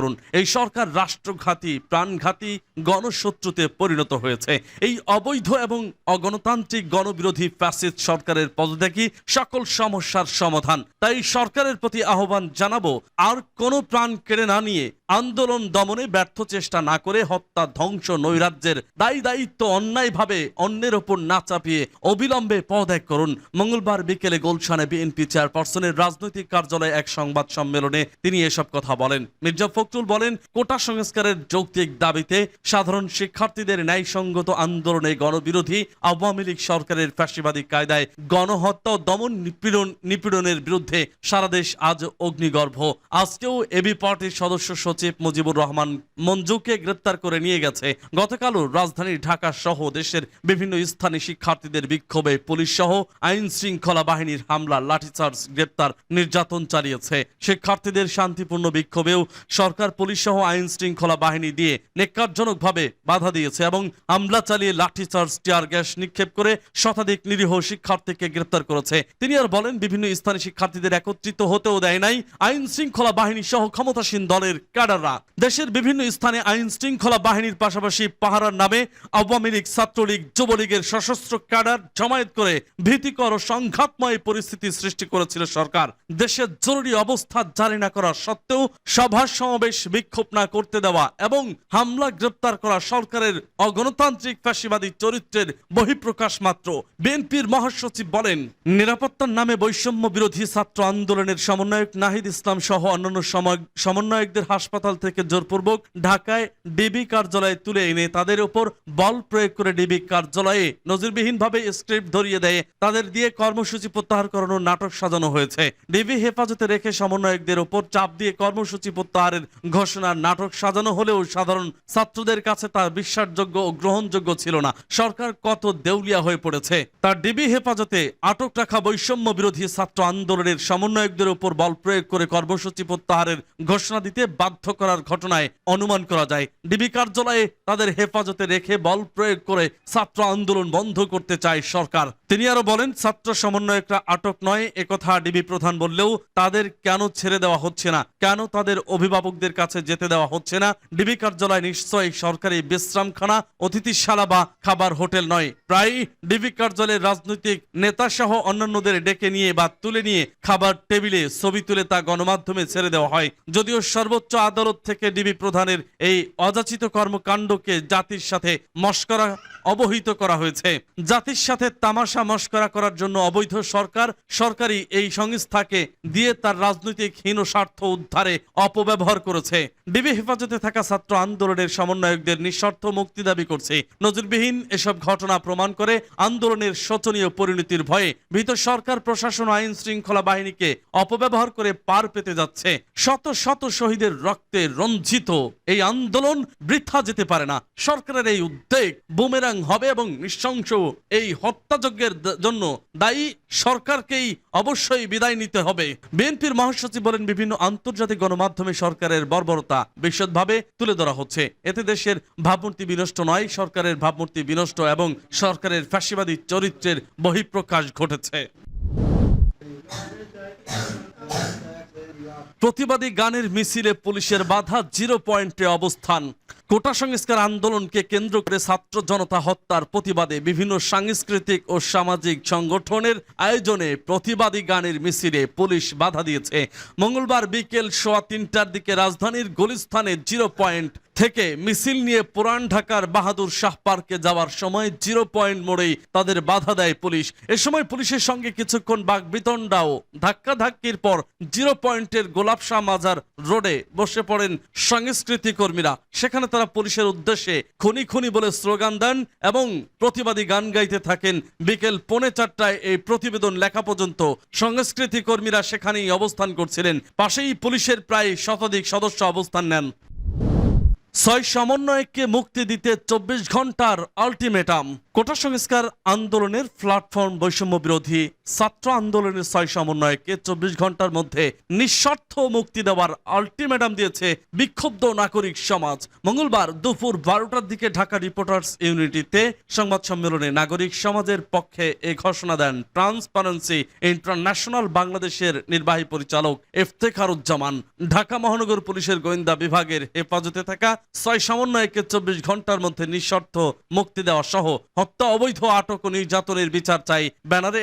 করুন। এই সরকার রাষ্ট্রঘাতী, প্রাণঘাতী গণশত্রুতে পরিণত হয়েছে। এই অবৈধ এবং অগণতান্ত্রিক গণবিরোধী ফ্যাসিস্ট সরকারের পদত্যাগী সকল সমস্যার সমাধান। তাই সরকারের প্রতি আহ্বান জানাব, আর কোনো প্রাণ কেড়ে না নিয়ে আন্দোলন দমনে ব্যর্থ চেষ্টা না করে হত্যা, ধ্বংস, নৈরাজ্যের দায়ী দায়িত্ব অন্যায়ভাবে অন্যের ওপর না চাপিয়ে অবিলম্বে পদত্যাগ করুন। মঙ্গলবার বিকেলে গুলশানে বিএনপি চেয়ারপারসনের রাজনৈতিক কার্যালয়ে এক সংবাদ সম্মেলনে তিনি এসব কথা বলেন। মির্জা ফখরুল বলেন, কোটা সংস্কারের যৌক্তিক দাবিতে সাধারণ শিক্ষার্থীদের ন্যায়সঙ্গত আন্দোলনে গণবিরোধী আওয়ামী লীগ সরকারের ফ্যাসিবাদী কায়দায় গণহত্যা ও দমন নিপীড়ন, নিপীড়নের বিরুদ্ধে সারা দেশ আজ অগ্নিগর্ভ। আজকেও এবি পার্টির সদস্য মুজিবুর রহমান মঞ্জুকে গ্রেপ্তার করে নিয়ে গেছে। গতকালও রাজধানী ঢাকা সহ দেশের বিভিন্ন স্থানে শিক্ষার্থীদের বিক্ষোভে পুলিশ সহ আইন শৃঙ্খলা বাহিনীর হামলা, লাঠিচার্জ, গ্রেপ্তার, নির্যাতন চালিয়েছে। শিক্ষার্থীদের শান্তিপূর্ণ বিক্ষোভেও সরকার পুলিশ সহ আইন শৃঙ্খলা বাহিনী দিয়ে নেকারজনকভাবে বাধা দিয়েছে এবং হামলা চালিয়ে লাঠিচার্জ, টিয়ার গ্যাস নিক্ষেপ করে শতাধিক নিরীহ শিক্ষার্থীকে গ্রেপ্তার করেছে। তিনি আর বলেন, বিভিন্ন স্থানে শিক্ষার্থীদের একত্রিত হতেও দেয় নাই। আইন শৃঙ্খলা বাহিনী সহ ক্ষমতাসীন দলের ক্যাডাররা দেশের বিভিন্ন স্থানে আইন শৃঙ্খলা বাহিনীর পাশাপাশি পাহারার নামে আওয়ামী লীগ, ছাত্রলীগ, যুবলীগের সশস্ত্র ক্যাডার জমায়েত করে ভীতিকর ও সংঘাতময় পরিস্থিতি সৃষ্টি করেছিল সরকার। দেশের জরুরি অবস্থা জারি না করা সত্ত্বেও সভা সমাবেশ বিক্ষোভ না করতে দেওয়া এবং হামলা গ্রেপ্তার করা সরকারের অগণতান্ত্রিক ফ্যাসিবাদী চরিত্রের বহিঃপ্রকাশ মাত্র। বিএনপির মহাসচিব বলেন, নিরাপত্তার নামে বৈষম্য বিরোধী ছাত্র আন্দোলনের সমন্বয়ক নাহিদ ইসলাম সহ অন্যান্য সমন্বয়কদের হাসপাতাল থেকে জোরপূর্বক ঢাকায় ডিবি কার্যালয়ে তুলে এনে তাদের উপর বল প্রয়োগ করে ডিবি কার্যালয়ে নজিরবিহীনভাবে স্ক্রিপ্ট ধরিয়ে দেয়। তাদের দিয়ে কর্মসূচি প্রত্যাহার করানোর নাটক সাজানো হয়েছে। ডিবি হেফাজতে রেখে সমন্বয়কদের উপর চাপ দিয়ে কর্মসূচি প্রত্যাহারের ঘোষণার নাটক সাজানো হলেও সাধারণ ছাত্রদের কাছে তা বিশ্বাসযোগ্য ও গ্রহণযোগ্য ছিল না। সরকার কত দেউলিয়া হয়ে পড়েছে। তার ডিবি হেফাজতে আটক রাখা বৈষম্য বিরোধী ছাত্র আন্দোলনের সমন্বয়কদের উপর বল প্রয়োগ করে কর্মসূচি প্রত্যাহারের ঘোষণা দিতে বাধ্য করার ঘটনায় অনুমান করা যায়। ডিবি কার্যালয়ে তাদের হেফাজতে রেখে বল প্রয়োগ করে ছাত্র আন্দোলন বন্ধ করতে চায় সরকার। তিনি আরও বলেন, ছাত্র সমন্বয়করা আটক নয়, একথা ডিবি প্রধান বললেও তাদের কেন ছেড়ে দেওয়া হচ্ছে না? কেন তাদের অভিভাবকদের কাছে যেতে দেওয়া হচ্ছে না? ডিবি কার্যালয় নিশ্চয়ই সরকারি বিশ্রামখানা, অতিথিশালা বা খাবার হোটেল নয়। প্রায় ডিবি কার্যালয়ের রাজনৈতিক নেতা সহ অন্যান্যদের ডেকে নিয়ে বা তুলে নিয়ে খাবার টেবিলে ছবি তুলে তা গণমাধ্যমে ছেড়ে দেওয়া হয়। যদিও সর্বোচ্চ আদালত থেকে ডিবি প্রধানের এই অযাচিত কর্মকাণ্ডকে জাতির সাথে মস্করা অবহিত করা হয়েছে। জাতির সাথে তামাশা মস্করা করার জন্য অবৈধ সরকার সরকারি এই সংস্থাকে দিয়ে তার রাজনৈতিক হীন স্বার্থ উদ্ধারে অপব্যবহার করেছে। ডিবি হেফাজতে থাকা ছাত্র আন্দোলনের সমন্বয়কদের নিঃস্বার্থ মুক্তি দাবি করছে। নজিরবিহীন এসব ঘটনা প্রমাণ করে আন্দোলনের শোচনীয় পরিণতির ভয়ে ভীত সরকার, প্রশাসন আইন শৃঙ্খলা বাহিনীকে অপব্যবহার করে পার পেতে যাচ্ছে। শত শত শহীদের রক্তে রঞ্জিত। এই আন্দোলন বৃথা যেতে পারে না। সরকারের এই উদ্বেগ বুমেরাং হবে এবং নৃশংস এই হত্যাযজ্ঞের জন্য দায়ী সরকারকেই অবশ্যই বিদায় নিতে হবে। বিএনপির মহাসচিব বলেন, বিভিন্ন আন্তর্জাতিক গণমাধ্যমে সরকারের বর্বরতা বিশদভাবে তুলে ধরা হচ্ছে। এতে দেশের ভাবমূর্তি বিনষ্ট নয়, সরকারের ভাবমূর্তি বিনষ্ট এবং সরকারের ফ্যাসিবাদী চরিত্রের বহিঃপ্রকাশ ঘটেছে। প্রতিবাদী গানের মিছিলে পুলিশের বাধা, জিরো পয়েন্টে অবস্থান। কোটা সংস্কার আন্দোলনকে কেন্দ্র করে ছাত্র জনতা হত্যার প্রতিবাদে বিভিন্ন সাংস্কৃতিক ও সামাজিক সংগঠনের আয়োজনে প্রতিবাদী গানের মিছিলে পুলিশ বাধা দিয়েছে। মঙ্গলবার বিকেল সোয়া তিনটার দিকে রাজধানীর গুলিস্থানে জিরো পয়েন্ট থেকে মিছিল নিয়ে পুরান ঢাকার বাহাদুর শাহ পার্কে যাওয়ার সময় জিরো পয়েন্ট মোড়েই তাদের বাধা দেয় পুলিশ। এ সময় পুলিশের সঙ্গে কিছুক্ষণ বাগবিতণ্ডাও ধাক্কাধাক্কির পর জিরো পয়েন্টের গোলাপ শাহ মাজার রোডে বসে পড়েন সংস্কৃতি কর্মীরা। সেখানে তারা পুলিশের উদ্দেশ্যে খুনি খুনি বলে স্লোগান দেন এবং প্রতিবাদী গান গাইতে থাকেন। বিকেল পৌনে চারটায় এই প্রতিবেদন লেখা পর্যন্ত সংস্কৃতি কর্মীরা সেখানেই অবস্থান করছিলেন। পাশেই পুলিশের প্রায় শতাধিক সদস্য অবস্থান নেন। ছয় সমন্বয়ককে মুক্তি দিতে চব্বিশ ঘণ্টার আলটিমেটাম। কোটা সংস্কার আন্দোলনের প্ল্যাটফর্ম বৈষম্য বিরোধী ছাত্র আন্দোলনের ছয় সমন্বয়ককে চব্বিশ ঘণ্টার মধ্যে নিঃস্বার্থ মুক্তি দেওয়ার আলটিমেটাম দিয়েছে বিক্ষুব্ধ নাগরিক সমাজ। মঙ্গলবার দুপুর বারোটার দিকে ঢাকা রিপোর্টার্স ইউনিটিতে সংবাদ সম্মেলনে নাগরিক সমাজের পক্ষে এ ঘোষণা দেন ট্রান্সপারেন্সি ইন্টারন্যাশনাল বাংলাদেশের নির্বাহী পরিচালক ইফতেখারুজ্জামান ঢাকা মহানগর পুলিশের গোয়েন্দা বিভাগের হেফাজতে থাকা ছয় সমন্বয়কে চব্বিশ ঘণ্টার মধ্যে নিঃশর্ত মুক্তি দেওয়া সহ হত্যা, অবৈধ আটক ও নির্যাতনের বিচার চাই ব্যানারে